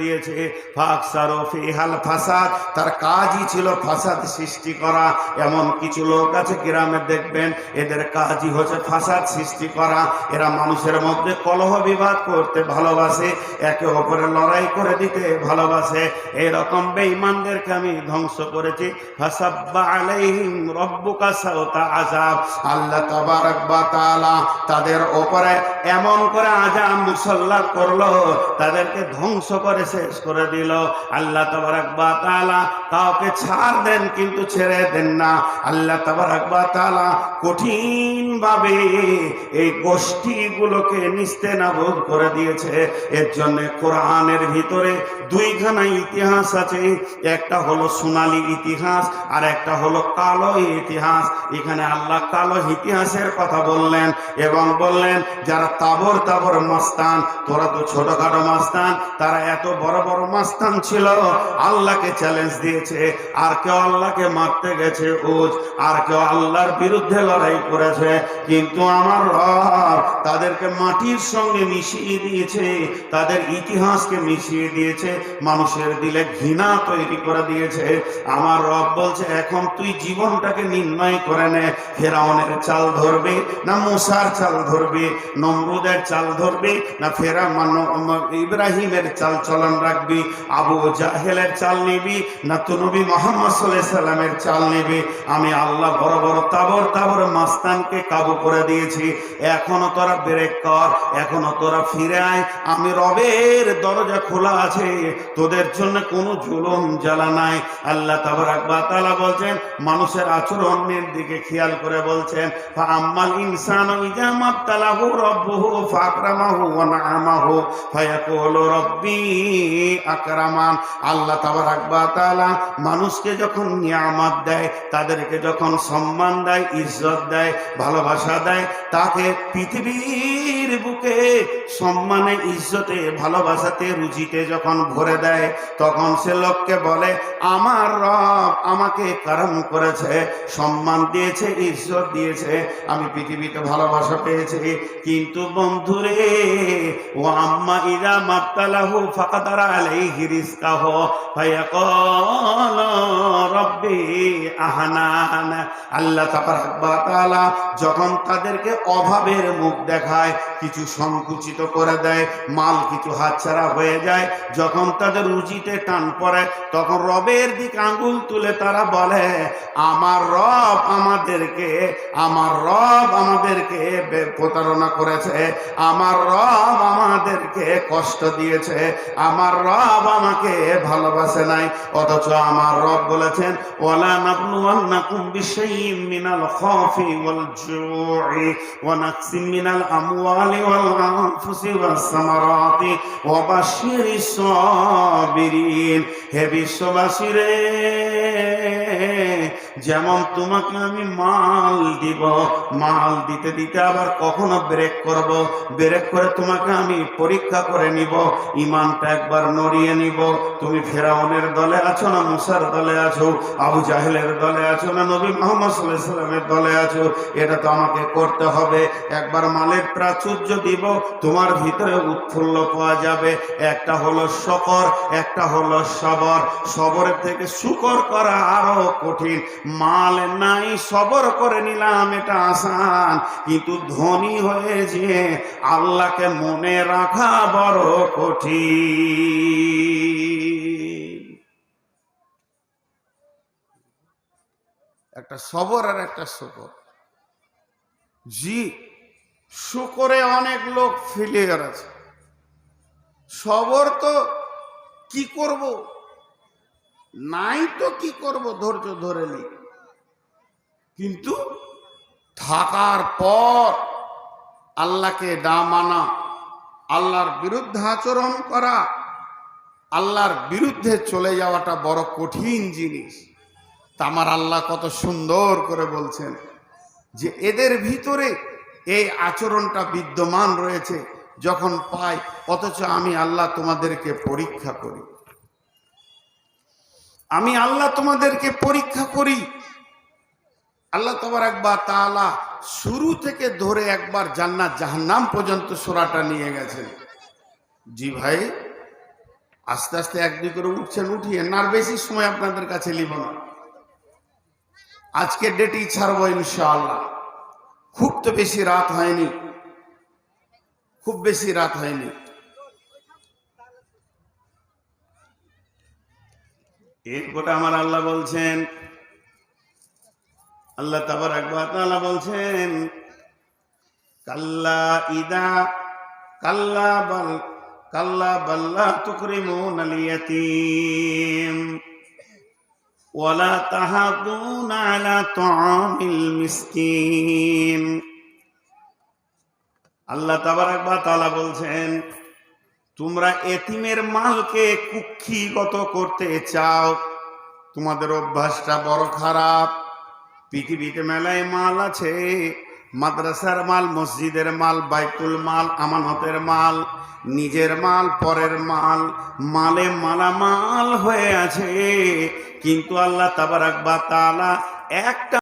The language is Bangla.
দিয়েছে। ফিহাল ফাসাদ, তার কাজই ছিল ফাসাদ সৃষ্টি করা। এমন কিছু লোক আছে গ্রামে, দেখবেন, এদের কাজই হচ্ছে ফাসাদ সৃষ্টি করা। এরা মানুষের মধ্যে কলহ বিবাদ করতে ভালোবাসে, একে অপরে লড়াই করে দিতে ভালোবাসে। এরকম বেঈমানদেরকে আমি ধ্বংস করেছি। ফাসাব্বা আল্লাহ তাদের উপরে এমন করে আযাব মুসল্লাত করল, তাদেরকে ধ্বংস করে শেষ করে দিল। আল্লাহ তাবারাক ওয়া তাআলা কাউকে ছাড় দেন কিন্তু ছেড়ে দেন না। আল্লাহ তাবারাক ওয়া তাআলা কঠিন ভাবে এই গোষ্ঠীগুলোকে নিস্তে নাবুদ করে দিয়েছে। এর জন্য কোরআনের ভিতরে দুইখানা ইতিহাস আছে। একটা হলো সোনালী ইতিহাস আর একটা হলো কালো ইতিহাস। এখানে আল্লাহ কালো ইতিহাসের কথা বললেন এবং বললেন, যারা তাবর তাবর মাস্তান, তোরা তো ছোটখাটো মাস্তান, তারা এত বড় বড় মাস্তান ছিল, আল্লাহকে চ্যালেঞ্জ দিয়েছে, আর কেউ আল্লাহকে মারতে গেছে, উজ, আর কেউ আল্লাহর বিরুদ্ধে লড়াই করেছে, কিন্তু আমার রব তাদেরকে মাটির সঙ্গে মিশিয়ে দিয়েছে, তাদের ইতিহাসকে মিশিয়ে দিয়েছে, মানুষের দিলে ঘৃণা তৈরি করে দিয়েছে, আমার রব বলছে, এখন তুই জীবনটাকে নির্ণয় করে নে, ফেরাউনের চাল ধরবে না মুসার চাল ধরবে নমরুদের চাল ধরবে না ফেরা ইব্রাহিমের চাল চলন রাখবি, আবু জাহেলের চাল নিবি না তো নবী মোহাম্মদ সাল্লামের চাল নিবি। আমি আল্লাহ বড় বড় তাবর তাবর মাস্তানকে কাবু করে দিয়েছি। এখনও তোরা ব্রেক কর, এখনও তোরা ফিরে আয়। আমি রবের দরজা খোলা আছে, তোদের জন্য কোনো জুলুম জ্বালা নাই। আল্লাহ তাবারাক ওয়া তাআলা বলছেন, মানুষের আচরণের দিকে খেয়াল করে বলছেন আম্মাল ইনসানু ইজা মাবতালাহু রাব্বুহু আল্লাহ মানুষকে যখন নিয়ামত দেয়, তাদেরকে যখন সম্মান দেয়, ইজ্জত দেয়, ভালোবাসা দেয়, তাকে পৃথিবীর বুকে সম্মানে, ইজ্জতে, ভালোবাসাতে রুচিতে যখন ভরে দেয়, তখন সে লোককে বলে, আমার রব আমাকে কারণ করেছে, সম্মান দিয়েছে, ইজ্জত দিয়েছে, আমি পৃথিবীতে ভালোবাসা পেয়েছি, কিন্তু বন্ধুরে, ও আম্মা ইরা আহানান। আল্লাহ যখন তাদেরকে অভাবের মুখ দেখায়, কিছু সংকুচিত করে দেয়, মাল কিছু হাতছাড়া হয়ে যায়, যখন তাদের রুচিতে টান পড়ে, তখন রবের দিক আঙ্গুল তুলে তারা বলে, আমার রব আমাদেরকে, আমার রব আমাদেরকে প্রতারণা করেছে। আমার রব আমাদেরকে কষ্ট দিয়েছে। আমার রব আমাকে ভালোবাসে নাই। অথচ আমার রব বলেছেন, ওয়ালা নাবলুওয়ান্নাকুম বিশাইইম মিনাল খাউফি ওয়াল জু'i ওয়া নাকসিম মিনাল আমওয়ালি ওয়াল আনফুসি ওয়াস সামারাতি ওয়া বাশশিরিস সাবিরিন। হে বিশ্ববাসী রে যেমন তোমাকে আমি মাল দিব, মাল দিতে দিতে আবার কখনো ব্রেক করব। ব্রেক করে তোমাকে আমি পরীক্ষা করে নিব, ইমানটা একবার নড়িয়ে নিব। তুমি ফেরাউনের দলে আছো না মুসার দলে আছো, আবু জাহেলের দলে আছো না নবী মোহাম্মদ সাল্লাহ সাল্লামের দলে আছো? এটা তো আমাকে করতে হবে। একবার মালের প্রাচুর্য দিব, তোমার ভিতরে উৎফুল্ল পাওয়া যাবে। একটা হলো শকর, একটা হলো সবর। সবরের থেকে শুকর করা আরও কঠিন। মাল নাই, সবর করে নিলাম এটা আসান। কিন্তু ধনী হয়েছে আল্লাহকে মনে রাখা বড় কঠিন। একটা সবর আর একটা শুকর জি, শুকরে অনেক লোক ফেলিয়ার আছে। সবর তো কি করব? নাই তো কি করব ধৈর্য ধরে নি। কিন্তু থাকার পর আল্লাহকে না মানা, আল্লাহর বিরুদ্ধে আচরণ করা, আল্লাহর বিরুদ্ধে চলে যাওয়াটা বড় কঠিন জিনিস। তা আমার আল্লাহ কত সুন্দর করে বলছেন যে এদের ভিতরে এই আচরণটা বিদ্যমান রয়েছে, যখন পাই অথচ আমি আল্লাহ তোমাদেরকে পরীক্ষা করি। আমি আল্লাহ তোমাদেরকে পরীক্ষা করি। আল্লাহ তোমার একবার তাআলা শুরু থেকে ধরে একবার জান্নাত জাহান্নাম পর্যন্ত সোরাটা নিয়ে গেছেন। জি ভাই, আস্তে আস্তে এক দুই করে উঠছেন, উঠিয়ে আর বেশি সময় আপনাদের কাছে নিব না। আজকের ডেটেই ছাড়বো ইনশাআল্লাহ। খুব তো বেশি রাত হয়নি। খুব বেশি রাত হয়নি। এরপরে আমার আল্লাহ বলছেন। আল্লাহ তাবার তাআলা বলছেন, কাল্লা ইদা, কাল্লা বাল, কাল্লা বাল্লা তুকরিমুন আল ইয়াতীম ওয়ালা তাহাদুন আলা তুআমিল মিসকিন। আল্লাহ তাবারাক ওয়া তাআলা বলছেন তোমরা এতিমের মালকে কুক্ষিগত করতে চাও। তোমাদের অভ্যাসটা বড় খারাপ। পৃথিবীতে মেলায় মাল আছে। মাদ্রাসার মাল, মসজিদের মাল, বাইতুল মাল, আমানতের মাল, নিজের মাল, পরের মাল, মালে মালামাল হয়ে আছে। কিন্তু আল্লাহ তাবারাক বা তাআলা একটা